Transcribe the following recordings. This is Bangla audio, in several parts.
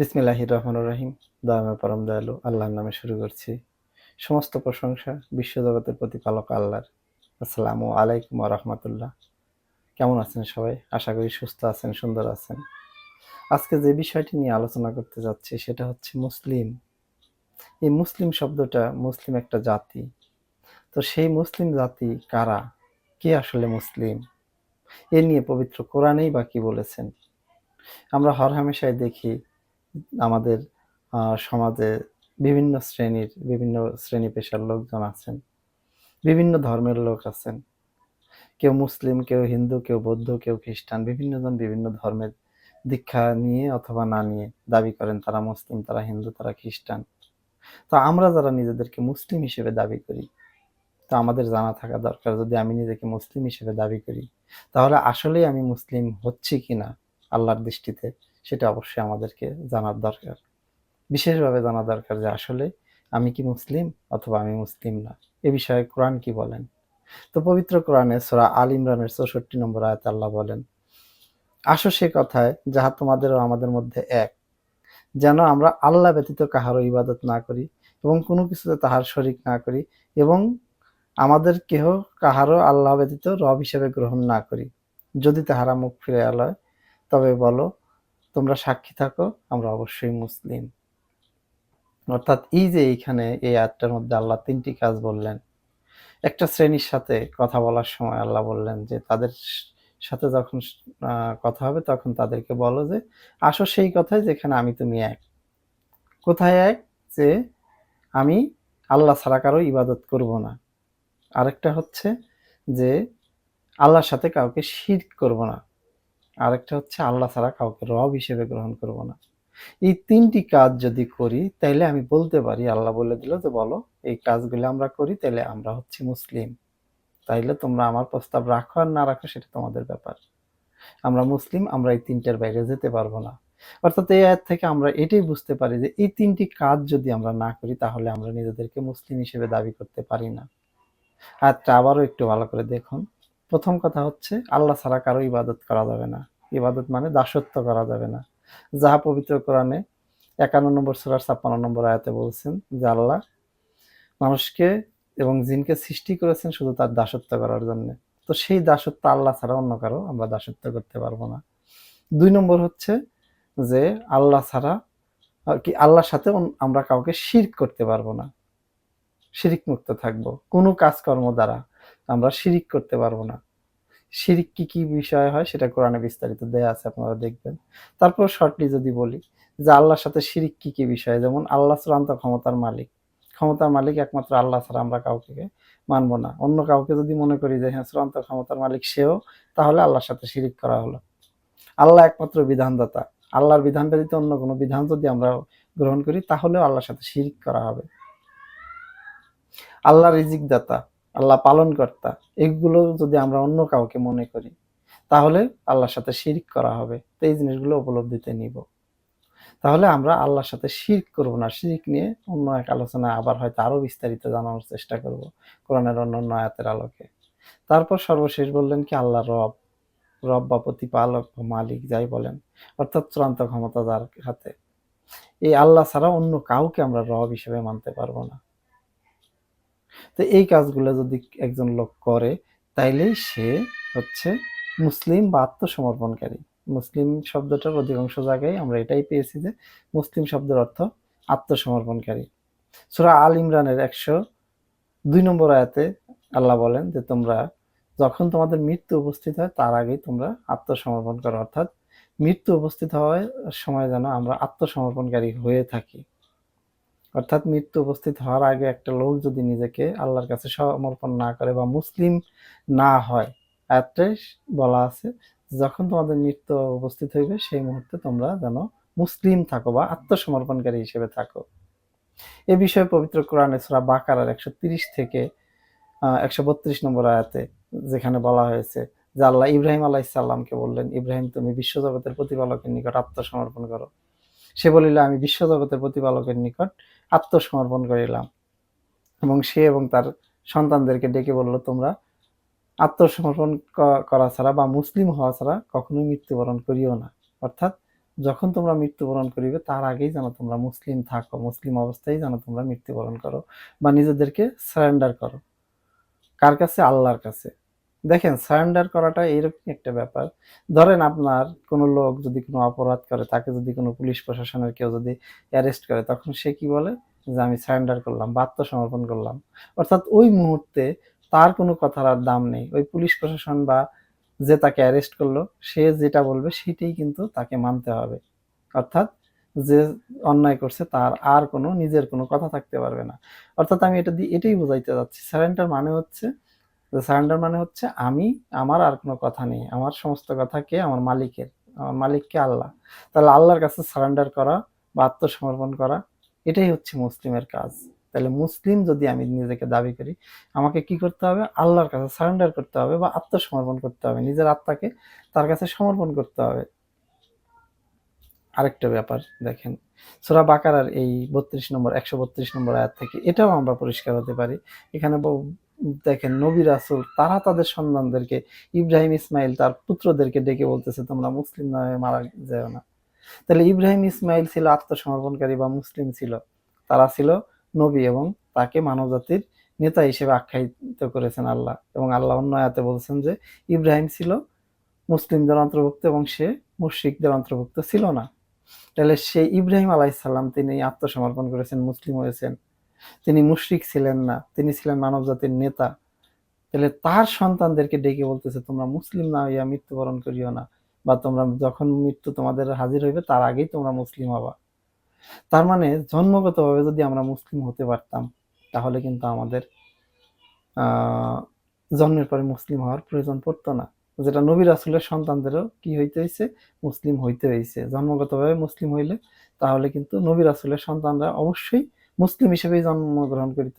বিসমিল্লাহির রহমানুর রহিম। দয়াময় পরম দয়ালু, আল্লাহর নামে শুরু করছি। সমস্ত প্রশংসা বিশ্বজগতের প্রতিপালক আল্লাহর। আসসালামু আলাইকুম রহমতুল্লাহ। কেমন আছেন সবাই? আশা করি সুস্থ আছেন, সুন্দর আছেন। আজকে যে বিষয়টি নিয়ে আলোচনা করতে যাচ্ছি সেটা হচ্ছে মুসলিম। এই মুসলিম শব্দটা মুসলিম একটা জাতি। তো সেই মুসলিম জাতি কারা? কে আসলে মুসলিম? এ নিয়ে পবিত্র কোরআনেই বা কি বলেছেন? আমরা হরহামেশাই দেখি আমাদের সমাজে বিভিন্ন শ্রেণির, বিভিন্ন শ্রেণি পেশার লোকজন আছেন। বিভিন্ন ধর্মের লোক আছেন। কেউ মুসলিম, কেউ হিন্দু, কেউ বৌদ্ধ, কেউ খ্রিস্টান বিভিন্ন জন বিভিন্ন ধর্মের দীক্ষা নিয়ে অথবা না নিয়ে দাবি করেন তারা মুসলিম, তারা হিন্দু, তারা খ্রিস্টান। তো আমরা যারা নিজেদেরকে মুসলিম হিসেবে দাবি করি, তো আমাদের জানা থাকা দরকার যদি আমি নিজেকে মুসলিম হিসেবে দাবি করি, তাহলে আসলেই আমি মুসলিম হচ্ছি কিনা আল্লাহর দৃষ্টিতে? সেটা অবশ্যই আমাদেরকে জানার দরকার। বিশেষভাবে জানা দরকার যে আসলে আমি কি মুসলিম অথবা আমি মুসলিম না? এ বিষয়ে কোরআন কি বলেন? তো পবিত্র কোরআনে সোরা আল ইমরানের চৌষট্টি নম্বর আয়াত আল্লাহ বলেন, আসো সে কথায় যাহা তোমাদের আমাদের মধ্যে এক, যেন আমরা আল্লাহ ব্যতীত কাহারও ইবাদত না করি এবং কোনো কিছুতে তাহার শরিক না করি এবং আমাদের কেহ কাহারও আল্লাহ ব্যতীত রব হিসেবে গ্রহণ না করি। যদি তাহারা মুখ ফিরে আলয় তবে বলো তোমরা সাক্ষী থাকো, আমরা অবশ্যই মুসলিম। অর্থাৎ এই যে এইখানে এই আয়াতটার মধ্যে আল্লাহ তিনটি কাজ বললেন। একটা শ্রেণির সাথে কথা বলার সময় আল্লাহ বললেন যে, তাদের সাথে যখন কথা হবে তখন তাদেরকে বলো যে, আসো সেই কথায় যেখানে আমি তুমি এক। কোথায় এক? যে, আমি আল্লাহ ছাড়া কারও ইবাদত করব না। আরেকটা হচ্ছে যে, আল্লাহর সাথে কাউকে শির করব না। আরেকটা হচ্ছে আল্লাহ ছাড়া কাউকে রব হিসেবে গ্রহণ করব না। এই তিনটি কাজ যদি করি, তাইলে আমি বলতে পারি, আল্লাহ বলে দিল যে বলো, এই কাজগুলো আমরা করি তাহলে আমরা হচ্ছি মুসলিম। তাইলে তোমরা আমার প্রস্তাব রাখো আর না রাখো সেটা তোমাদের ব্যাপার। আমরা মুসলিম, আমরা এই তিনটার বাইরে যেতে পারব না। অর্থাৎ এই আয়াত থেকে আমরা এটাই বুঝতে পারি যে এই তিনটি কাজ যদি আমরা না করি, তাহলে আমরা নিজেদেরকে মুসলিম হিসেবে দাবি করতে পারি না। আয়াতটা আবারও একটু ভালো করে দেখুন। প্রথম কথা হচ্ছে, আল্লাহ ছাড়া কারও ইবাদত করা যাবে না। ইবাদত মানে দাসত্ব করা যাবে না। যাহা পবিত্র কোরআনে একান্ন নম্বর সুরার ছাপ্পান্ন নম্বর আয়াতে বলছেন যে, আল্লাহ মানুষকে এবং জিনকে সৃষ্টি করেছেন শুধু তার দাসত্ব করার জন্য। তো সেই দাসত্ব আল্লাহ ছাড়া অন্য কারও আমরা দাসত্ব করতে পারব না। দুই নম্বর হচ্ছে যে, আল্লাহ ছাড়া কি আল্লাহর সাথে আমরা কাউকে শিরক করতে পারব না। শিরিক মুক্ত থাকব। কোনো কাজকর্ম দ্বারা। আমরা শিরিক করতে পারব না। শিরিক কি কি বিষয় হয় সেটা কোরআনে বিস্তারিত দেয়া আছে, আপনারা দেখবেন। তারপর শর্টলি যদি বলি যে আল্লাহর সাথে শিরিক কি কি বিষয়? যেমন আল্লাহ চূড়ান্ত ক্ষমতার মালিক। ক্ষমতার মালিক একমাত্র আল্লাহ ছাড়া আমরা কাউকে মানবো না। অন্য কাউকে যদি মনে করি যে হ্যাঁ চূড়ান্ত ক্ষমতার মালিক সেও তাহলে আল্লাহর সাথে শিরিক করা হলো। আল্লাহ একমাত্র বিধানদাতা। আল্লাহর বিধান ব্যতীত অন্য কোনো বিধান যদি আমরা গ্রহণ করি, তাহলেও আল্লাহর সাথে শিরিক করা হবে। আল্লাহ রিজিক দাতা আল্লাহ পালন কর্তা এগুলো যদি আমরা অন্য কাউকে মনে করি, তাহলে আল্লাহর সাথে শিরিক করা হবে। তো এই জিনিসগুলো উপলব্ধিতে নিব। তাহলে আমরা আল্লাহর সাথে শিরক করব না। শিরিক নিয়ে অন্য এক আলোচনা আবার হয়তো আরও বিস্তারিত জানানোর চেষ্টা করব, কোরআনের অন্য অন্য আয়াতের আলোকে। তারপর সর্বশেষ বললেন কি আল্লাহ রব রব বা প্রতিপালক বা মালিক যাই বলেন, অর্থাৎ চূড়ান্ত ক্ষমতা যার হাতে। এই আল্লাহ ছাড়া অন্য কাউকে আমরা রব হিসেবে মানতে পারব না। তো এই কাজগুলো যদি একজন লোক করে, তাইলেই সে হচ্ছে মুসলিম বা আত্মসমর্পণকারী। মুসলিম শব্দটার অধিকাংশ জায়গায় আমরা এটাই পেয়েছি যে মুসলিম শব্দের অর্থ আত্মসমর্পণকারী। সূরা আল ইমরানের একশো দুই নম্বর আয়াতে আল্লাহ বলেন যে, তোমরা যখন তোমাদের মৃত্যু উপস্থিত হয়, তার আগেই তোমরা আত্মসমর্পণ করো। অর্থাৎ মৃত্যু উপস্থিত হওয়ার সময় যেন আমরা আত্মসমর্পণকারী হয়ে থাকি। অর্থাৎ মৃত্যু উপস্থিত হওয়ার আগে একটা লোক যদি নিজেকে আল্লাহর কাছে সমর্পণ না করে বা মুসলিম না হয় আয়াতটাই বলা আছে যখন তোমাদের মৃত্যু উপস্থিত হইবে, সেই মুহূর্তে তোমরা যেন মুসলিম থাকো বা আত্মসমর্পণকারী হিসেবে থাকো। এ বিষয়ে পবিত্র কোরআনে সূরা বাকারার একশো তিরিশ থেকে একশো বত্রিশ নম্বর আয়াতে যেখানে বলা হয়েছে যে আল্লাহ ইব্রাহিম আলাহ ইসাল্লামকে বললেন, ইব্রাহিম, তুমি বিশ্বজগতের প্রতিপালকের নিকট আত্মসমর্পণ করো। সে বলিল, আমি বিশ্বজগতের প্রতিপালকের নিকট আত্মসমর্পণ করিলাম। এবং সে এবং তার সন্তানদেরকে ডেকে বলল, তোমরা আত্মসমর্পণ করা ছাড়া বা মুসলিম হওয়া ছাড়া কখনোই মৃত্যুবরণ করিও না। অর্থাৎ যখন তোমরা মৃত্যুবরণ করিবে, তার আগেই যেন তোমরা মুসলিম থাকো, মুসলিম অবস্থায় যেন তোমরা মৃত্যুবরণ করো বা নিজেদেরকে সারেন্ডার করো। কার কাছে? আল্লাহর কাছে। দেখেন সারেন্ডার করাটা এরকম একটা ব্যাপার। ধরেন আপনার কোনো লোক যদি কোনো অপরাধ করে, তাকে যদি কোনো পুলিশ প্রশাসনের কেউ যদি অ্যারেস্ট করে, তখন সে কি বলে? যে, আমি সারেন্ডার করলাম বা আত্মসমর্পণ করলাম। অর্থাৎ ওই মুহূর্তে তার কোনো কথার আর দাম নেই। ওই পুলিশ প্রশাসন বা যে তাকে অ্যারেস্ট করল, সে যেটা বলবে সেটাই কিন্তু তাকে মানতে হবে। অর্থাৎ যে অন্যায় করছে, তার আর কোনো, নিজের কোনো কথা থাকতে পারবে না। অর্থাৎ আমি এটা দিয়ে এটাই বোঝাইতে যাচ্ছি। সারেন্ডার মানে হচ্ছে সারেন্ডার মানে হচ্ছে আমি, আমার আর কোনো কথা নেই। আমার সমস্ত কথা কে? আমার মালিকের। আমার মালিককে আল্লাহ। তাহলে আল্লাহর কাছে সারেন্ডার করা বা আত্মসমর্পণ করা, এটাই হচ্ছে মুসলিমের কাজ। তাহলে মুসলিম যদি আমি নিজেকে দাবি করি, আমাকে কি করতে হবে? আল্লাহর কাছে সারেন্ডার করতে হবে বা আত্মসমর্পণ করতে হবে। নিজের আত্মাকে তার কাছে সমর্পণ করতে হবে। আরেকটা ব্যাপার দেখেন, সুরা বাকারার এই বত্রিশ নম্বর, একশো বত্রিশ নম্বর আয়াত থেকে এটাও আমরা পরিষ্কার হতে পারি। এখানে দেখেন নবী রাসুল, তারা তাদের সন্তানদেরকে, ইব্রাহিম ইসমাইল তার পুত্রদেরকে ডেকে বলতেছে, তোমরা মুসলিম নামে মারা যেও না। তাহলে ইব্রাহিম ইসমাইল ছিল আত্মসমর্পণকারী বা মুসলিম ছিল। তারা ছিল নবী এবং তাকে মানবজাতির নেতা হিসেবে আখ্যায়িত করেছেন আল্লাহ। এবং আল্লাহ অন্য আয়াতে বলছেন যে, ইব্রাহিম ছিল মুসলিমদের অন্তর্ভুক্ত এবং সে মুশরিকদের অন্তর্ভুক্ত ছিল না। তাহলে সেই ইব্রাহিম আলাইসাল্লাম তিনি আত্মসমর্পণ করেছেন, মুসলিম হয়েছেন। তিনি মুশরিক ছিলেন না, তিনি ছিলেন মানবজাতির নেতা। তাহলে তার সন্তানদেরকে ডেকে বলতেছে, তোমরা মুসলিম না হইয়া মৃত্যুবরণ করিও না, বা তোমরা যখন মৃত্যু তোমাদের হাজির হইবে, তার আগেই তোমরা মুসলিম হবা। তার মানে জন্মগতভাবে যদি আমরা মুসলিম হতে পারতাম, তাহলে কিন্তু আমাদের জন্মের পরে মুসলিম হওয়ার প্রয়োজন পড়তো না। যেটা নবী রাসুলের সন্তানদেরও কি হইতে হয়েছে মুসলিম হইতে হয়েছে জন্মগতভাবে মুসলিম হইলে তাহলে কিন্তু নবী রাসুলের সন্তানরা অবশ্যই মুসলিম হিসেবেই জন্মগ্রহণ করিত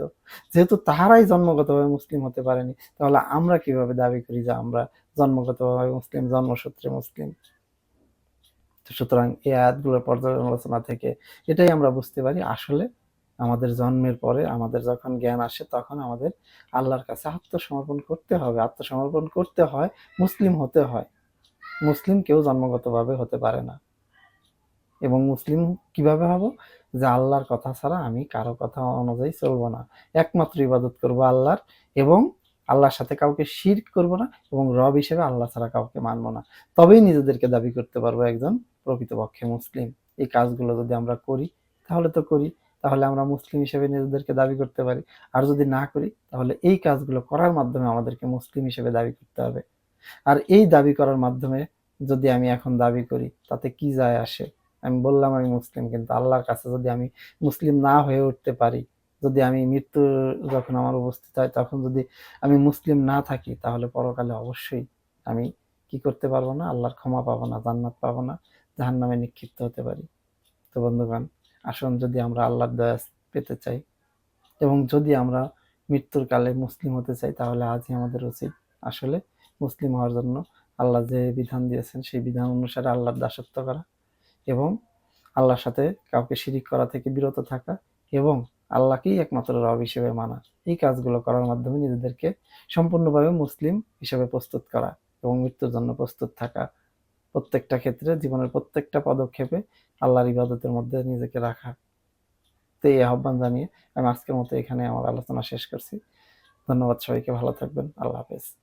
যেহেতু তাহারাই জন্মগতভাবে মুসলিম হতে পারেনি, তাহলে আমরা কীভাবে দাবি করি যে আমরা জন্মগতভাবে মুসলিম, জন্মসূত্রে মুসলিম? সুতরাং এই আয়াতগুলোর পর্যালোচনা থেকে এটাই আমরা বুঝতে পারি, আসলে আমাদের জন্মের পরে আমাদের যখন জ্ঞান আসে তখন আমাদের আল্লাহর কাছে আত্মসমর্পণ করতে হবে। আত্মসমর্পণ করতে হয়, মুসলিম হতে হয়। মুসলিম কেউ জন্মগতভাবে হতে পারে না। এবং মুসলিম কীভাবে হব? যে আল্লাহর কথা ছাড়া আমি কারও কথা অনুযায়ী চলবো না। একমাত্র ইবাদত করব আল্লাহর এবং আল্লাহর সাথে কাউকে শির করব না এবং রব হিসেবে আল্লাহ ছাড়া কাউকে মানবো না। তবেই নিজেদেরকে দাবি করতে পারব একজন প্রকৃতপক্ষে মুসলিম। এই কাজগুলো যদি আমরা করি, তাহলে তো করি। তাহলে আমরা মুসলিম হিসেবে নিজেদেরকে দাবি করতে পারি। আর যদি না করি, তাহলে এই কাজগুলো করার মাধ্যমে আমাদেরকে মুসলিম হিসেবে দাবি করতে হবে। আর এই দাবি করার মাধ্যমে যদি আমি এখন দাবি করি, তাতে কি যায় আসে? আমি বললাম আমি মুসলিম, কিন্তু আল্লাহর কাছে যদি আমি মুসলিম না হয়ে উঠতে পারি, যদি আমি মৃত্যু যখন আমার উপস্থিত হয়, তখন যদি আমি মুসলিম না থাকি, তাহলে পরকালে অবশ্যই আমি কি করতে পারব না? আল্লাহর ক্ষমা পাবো না, জান্নাত পাবো না জাহান নামে নিক্ষিপ্ত হতে পারি। তো বন্ধুগণ, আসুন যদি আমরা আল্লাহর দয়া পেতে চাই এবং যদি আমরা মৃত্যুর কালে মুসলিম হতে চাই, তাহলে আজই আমাদের উচিত আসলে মুসলিম হওয়ার জন্য আল্লাহ যে বিধান দিয়েছেন, সেই বিধান অনুসারে আল্লাহর দাসত্ব করা। এবং আল্লাহর সাথে কাউকে শিরিক করা থেকে বিরত থাকা এবং আল্লাহকেই একমাত্র রব হিসেবে মানা। এই কাজগুলো করার মাধ্যমে নিজেদেরকে সম্পূর্ণভাবে মুসলিম হিসেবে প্রস্তুত করা এবং মৃত্যুর জন্য প্রস্তুত থাকা। প্রত্যেকটা ক্ষেত্রে জীবনের প্রত্যেকটা পদক্ষেপে আল্লাহর ইবাদতের মধ্যে নিজেকে রাখা। তো এই আহ্বান জানিয়ে আমি আজকের মতো এখানে আমার আলোচনা শেষ করছি। ধন্যবাদ সবাইকে, ভালো থাকবেন। আল্লাহ হাফেজ।